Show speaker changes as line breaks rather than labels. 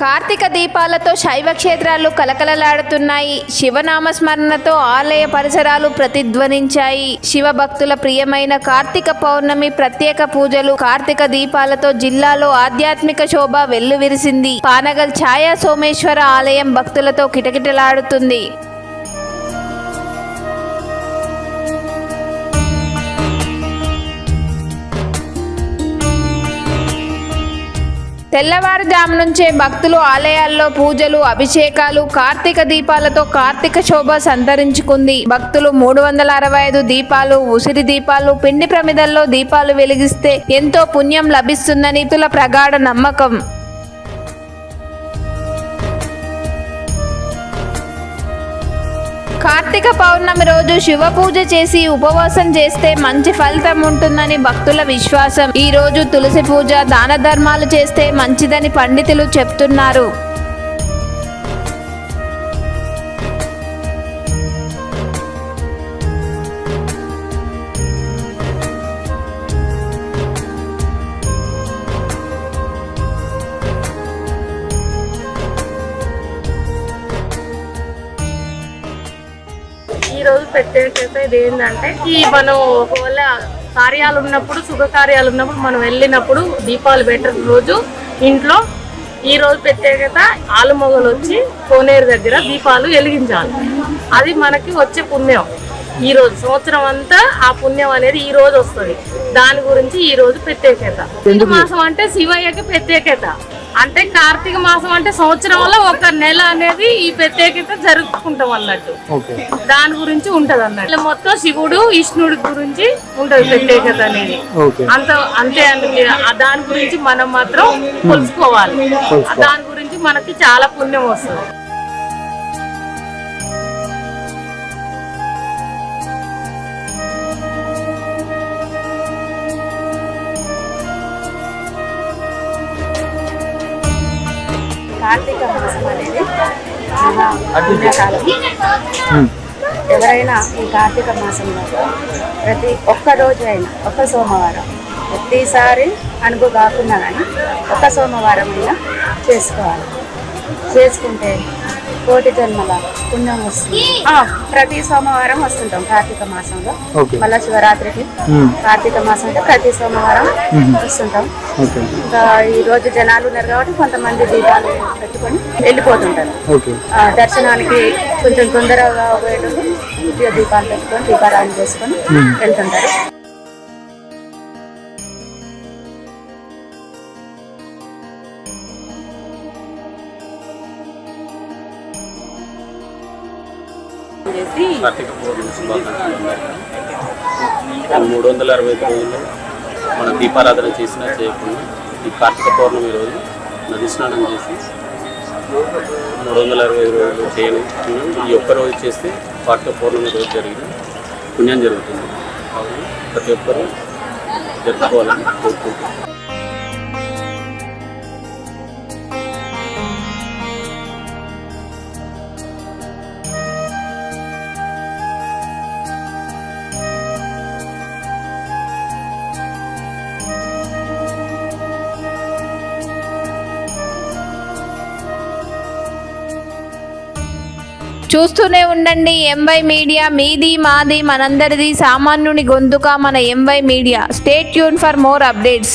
కార్తీక దీపాలతో శైవ క్షేత్రాలు కలకలలాడుతున్నాయి. శివనామస్మరణతో ఆలయ పరిసరాలు ప్రతిధ్వనించాయి. శివ భక్తుల ప్రియమైన కార్తీక పౌర్ణమి ప్రత్యేక పూజలు కార్తీక దీపాలతో జిల్లాలో ఆధ్యాత్మిక శోభ వెల్లువిరిసింది. పానగల్ ఛాయా సోమేశ్వర ఆలయం భక్తులతో కిటకిటలాడుతుంది. తెల్లవారుజాము నుంచే భక్తులు ఆలయాల్లో పూజలు అభిషేకాలు కార్తీక దీపాలతో కార్తీక శోభ సంతరించుకుంది. భక్తులు మూడు వందల అరవై ఐదు దీపాలు ఉసిరి దీపాలు పిండి ప్రమిదల్లో దీపాలు వెలిగిస్తే ఎంతో పుణ్యం లభిస్తుందని తుల ప్రగాఢ నమ్మకం. కార్తీక పౌర్ణమి రోజు శివ పూజ చేసి ఉపవాసం చేస్తే మంచి ఫలితం ఉంటుందని భక్తుల విశ్వాసం. ఈ రోజు తులసి పూజ దాన ధర్మాలు చేస్తే మంచిదని పండితులు చెప్తున్నారు.
ప్రత్యేకత ఇది ఏంటంటే ఈ మనం ఒకవేళ కార్యాలు ఉన్నప్పుడు శుభకార్యాలు ఉన్నప్పుడు మనం వెళ్ళినప్పుడు దీపాలు పెట్టిన రోజు ఇంట్లో ఈ రోజు ప్రత్యేకత ఆలుమొగలు వచ్చి కోనేరు దగ్గర దీపాలు వెలిగించాలి. అది మనకి వచ్చే పుణ్యం. ఈ రోజు సంవత్సరం అంతా ఆ పుణ్యం అనేది ఈ రోజు వస్తుంది. దాని గురించి ఈ రోజు ప్రత్యేకత. మాసం అంటే శివయ్యకి ప్రత్యేకత. అంటే కార్తీక మాసం అంటే సంవత్సరంలో ఒక నెల అనేది ఈ ప్రత్యేకత జరుపుకుంటాం అన్నట్టు. దాని గురించి ఉంటది అన్నట్టు మొత్తం శివుడు విష్ణుడి గురించి ఉంటది ప్రత్యేకత అనేది. అంత అంతే అండి. ఆ దాని గురించి మనం మాత్రం తెలుసుకోవాలి దాని గురించి మనకి చాలా పుణ్యం వస్తుంది.
కార్తీక మాసం అనేది మహా పుణ్యకాలం ఎవరైనా ఈ కార్తీక మాసంలో ప్రతి ఒక్క రోజు అయినా ఒక్క సోమవారం ప్రతిసారి అనుభవ కాకుండా కానీ ఒక్క సోమవారం అయినా చేసుకోవాలి. చేసుకుంటే కోటి జన్మల పుణ్యం వస్తుంది. ఆ, ప్రతి సోమవారం వస్తుంటాం కార్తీక మాసంలో. మళ్ళా శివరాత్రికి. కార్తీక మాసం అంటే ప్రతి సోమవారం వస్తుంటాం.
ఓకే.
ఇంకా ఈ రోజు జనాలు ఉన్నారు కాబట్టి కొంతమంది దీపాలు పెట్టుకొని వెళ్ళిపోతుంటారు.
ఓకే.
ఆ, దర్శనానికి కొంచెం తొందరగా పోయేటప్పుడు దీపాలు పెట్టుకొని దీపారాయణ చేసుకొని వెళ్తుంటారు.
కార్తీక పౌర్ణమి శుభాకాంక్షలు. మూడు వందల అరవై ఐదు రోజులు మనం దీపారాధన చేసినా చేయకుండా ఈ కార్తీక పౌర్ణమి రోజు నది స్నానం చేసి మూడు వందల అరవై ఐదు రోజులు చేయను. ఈ ఒక్క రోజు చేస్తే కార్తీక పౌర్ణమి రోజు జరిగిన పుణ్యం జరుగుతుంది. ప్రతి ఒక్కరూ జరుపుకోవాలని కోరుకుంటున్నాను.
చూస్తూనే ఉండండి ఎంవై మీడియా మీది మాది మనందరిది సామాన్యుని గొంతుక మన MY media state tune for more updates